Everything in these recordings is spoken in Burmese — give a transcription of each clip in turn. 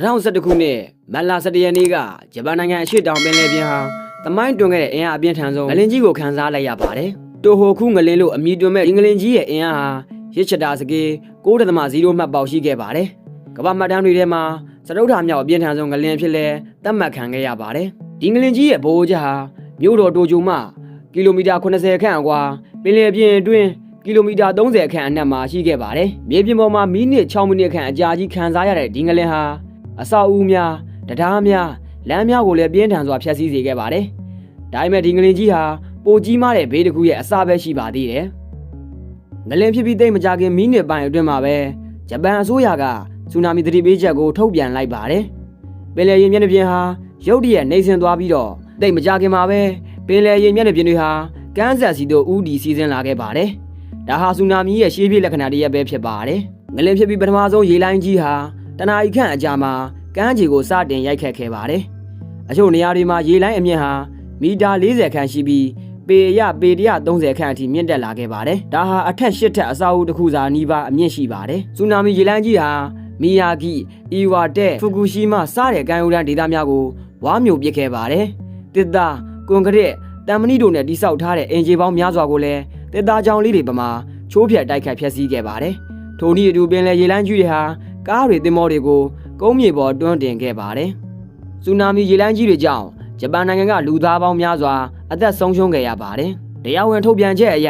2012ခုနှစ်မတ်လ17ရက်နေ့ကဂျပန်နိုင်ငံအရှေ့တောင်ပင်လယ်ပြင်ဟာသမိုင်းတွင်ခဲ့တဲ့အင်အားအပြင်းထန်ဆုံးငလင်ကြီးကိုခန်းစားလိုက်ရပါတယ်။တိုဟိုခုငလင်လို့အမည်တွင်မဲ့ဒီငလင်ကြီးရဲ့အင်အားဟာရစ်ချတာစကေ9.0မှတ်ပေါက်ရှိခဲ့ပါတယ်။ကမ္ဘာမှတ်တမ်းတွေထဲမှာစတုထာမြောက်အပြင်းထန်ဆုံးငလင်ဖြစ်လဲသတ်မှတ်ခံခဲ့ရပါတယ်။ဒီငလင်ကြီးရဲ့ဘိုးချက်ဟာမြို့တော်တိုကျိုမှကီလိုမီတာ80ခန့်အကွာပင်လယ်ပြင်အတွင်းကီလိုမီတာ30ခန့်အနက်မှာရှိခဲ့ပါတယ်။မြေပြင်ပေါ်မှာမိနစ်6မိနစ်ခန့်အကြာကြီးခံစားရတဲ့ဒီငလင်ဟာ အဆောက်အဦများတရားများလမ်းများကိုလည်းပြင်းထန်စွာဖျက်ဆီးစေခဲ့ပါတယ်။ဒါပေမဲ့ဒီငလင်ကြီးဟာပိုကြီးမားတဲ့ဘေးတစ်ခုရဲ့အစပဲရှိပါသေးတယ်။ငလင်ဖြစ်ပြီးတိတ်မကြခင်မိနစ်ပိုင်းအတွင်းမှာပဲဂျပန်အစိုးရကဆူနာမီသတိပေးချက်ကိုထုတ်ပြန်လိုက်ပါတယ်။ပင်လယ်ရေမျက်နှာပြင်ဟာရုတ်တရက်နှိမ့်ဆင်းသွားပြီးတော့တိတ်မကြခင်မှာပဲပင်လယ်ရေမျက်နှာပြင်တွေဟာကမ်းဆက်စီတို့ဥတီစီးဆင်းလာခဲ့ပါတယ်။ဒါဟာဆူနာမီရဲ့ရှေးပြေးလက္ခဏာတစ်ရပ်ပဲဖြစ်ပါတယ်။ငလင်ဖြစ်ပြီးပထမဆုံးရေလိုင်းကြီးဟာ တနအီခန့်အကြာမှာကမ်းခြေကိုစတင်ရိုက်ခတ်ခဲ့ပါတယ်။အချို့နေရာတွေမှာရေလိုင်းအမြင့်ဟာမီတာ40ခန့်ရှိပြီးပေရပေ130ခန့်အထိမြင့်တက်လာခဲ့ပါတယ်။ဒါဟာအထက်၈ထက်အဆောက်အဦတစ်ခုစာနီးပါးအမြင့်ရှိပါတယ်။ဆူနာမီရေလိုင်းကြီးဟာမီယာဂီအီဝါတက်ဖူကူရှီမာစတဲ့ကမ်းရိုးတန်းဒေသများကိုဝါမျိုးပစ်ခဲ့ပါတယ်။တစ်သားကွန်ကရစ်တမ်မနီတို့နဲ့တိစောက်ထားတဲ့အင်ဂျီပေါင်းများစွာကိုလည်းတစ်သားကြောင်လေးတွေပမာချိုးဖြတ်တိုက်ခတ်ဖျက်ဆီးခဲ့ပါတယ်။ထိုနည်းအတူပင်လယ်ရေလိုင်းကြီးတွေဟာ ကားတွေသင်္ဘောတွေကိုကုန်းမြေပေါ်တွန်းတင်ခဲ့ပါတယ်။ဆူနာမီရေလိုင်းကြီးတွေကြောင့်ဂျပန်နိုင်ငံကလူသားပေါင်းများစွာအသက်ဆုံးရှုံးခဲ့ရပါတယ်။တရားဝင်ထုတ်ပြန်ချက်အရ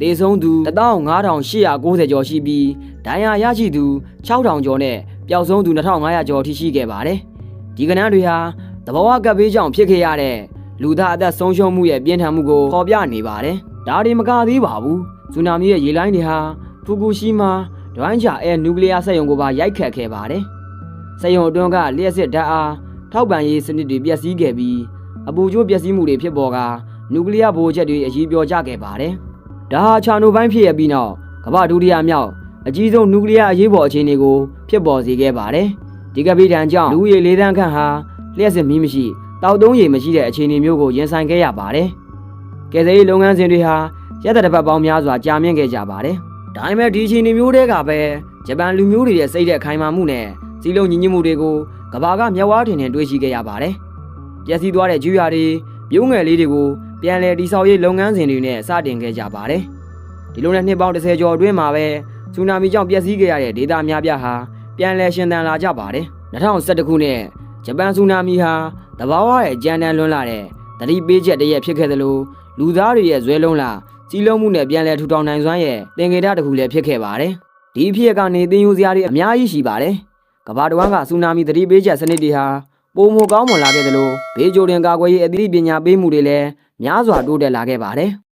သေဆုံးသူ15890ကျော်ရှိပြီးဒဏ်ရာရရှိသူ6000ကျော်နဲ့ပျောက်ဆုံးသူ2500ကျော်ထိရှိခဲ့ပါတယ်။ဒီကဏ္ဍတွေဟာသဘောဝကပ်ဘေးကြောင့်ဖြစ်ခဲ့ရတဲ့လူသားအသက်ဆုံးရှုံးမှုရဲ့ပြင်းထန်မှုကိုဖော်ပြနေပါတယ်။ဒါတွေမကသေးပါဘူး။ဆူနာမီရဲ့ရေလိုင်းတွေဟာဖူကူရှီမာ ဒွိုင်းချာအဲနျူကလ িয়ার စက်ရုံကိုပါရိုက်ခတ်ခဲ့ပါတယ်။စက်ရုံအတွင်းကလျှက်စစ်ဓာတ်အားထောက်ပံ့ရေးစနစ်တွေပျက်စီးခဲ့ပြီးအပူချိုးပျက်စီးမှုတွေဖြစ်ပေါ်ကနျူကလ িয়ার ဗိုလ်ချက်တွေအရေးပြောကြခဲ့ပါတယ်။ဒါဟာချာနိုဘိုင်းဖြစ်ရပြီးနောက်ကမ္ဘာဒုတိယမြောက်အကြီးဆုံးနျူကလ িয়ার အရေးပေါ်အခြေအနေကိုဖြစ်ပေါ်စေခဲ့ပါတယ်။ဒီကပိတံကြောင့်လူဦးရေ၄သန်းခန့်ဟာလျှက်စစ်မီးမရှိတောက်သုံးရေမရှိတဲ့အခြေအနေမျိုးကိုရင်ဆိုင်ခဲ့ရပါတယ်။ကယ်ဆယ်ရေးလုပ်ငန်းစဉ်တွေဟာရက်သက်တစ်ပတ်ပေါင်းများစွာကြာမြင့်ခဲ့ကြပါတယ်။ ဒါပေမဲ့ဒီအခြေအနေမျိုးတွေကပဲဂျပန်လူမျိုးတွေရဲ့စိတ်တဲ့ခိုင်မာမှုနဲ့စီးလုံးညီညွတ်မှုတွေကိုကဘာကမျက်ဝါးထင်ထင်တွေ့ရှိခဲ့ရပါတယ်။ပျက်စီးသွားတဲ့ကျွော်တွေပြုံးငယ်လေးတွေကိုပြန်လည်တည်ဆောက်ရေးလုပ်ငန်းစဉ်တွေနဲ့စတင်ခဲ့ကြပါတယ်။ဒီလိုနဲ့နှစ်ပေါင်း30ကျော်အတွင်းမှာပဲဆူနာမီကြောင့်ပျက်စီးခဲ့ရတဲ့ဒေသအများပြားဟာပြန်လည်ရှင်သန်လာကြပါတယ်။2011ခုနှစ်ဂျပန်ဆူနာမီဟာတဘာဝရဲ့ကြမ်းတမ်းလွန်းလာတဲ့သတိပေးချက်တစ်ရက်ဖြစ်ခဲ့သလိုလူသားတွေရဲ့ဇွဲလုံးလာ စီးလုံးမှုနဲ့ပြန်လည်ထူထောင်နိုင်စွမ်းရဲ့သင်္ကေတတစ်ခုလည်းဖြစ်ခဲ့ပါတယ်။ဒီဖြစ်ကနေသင်ယူစရာတွေအများကြီးရှိပါတယ်။ကမ္ဘာတစ်ဝန်းကဆူနာမီသတိပေးချက်စနစ်တွေဟာပုံမကောင်းမွန်လာခဲ့သလိုဘေးဂျိုရင်ကာကွယ်ရေးအသိပညာပေးမှုတွေလည်းများစွာတိုးတက်လာခဲ့ပါတယ်။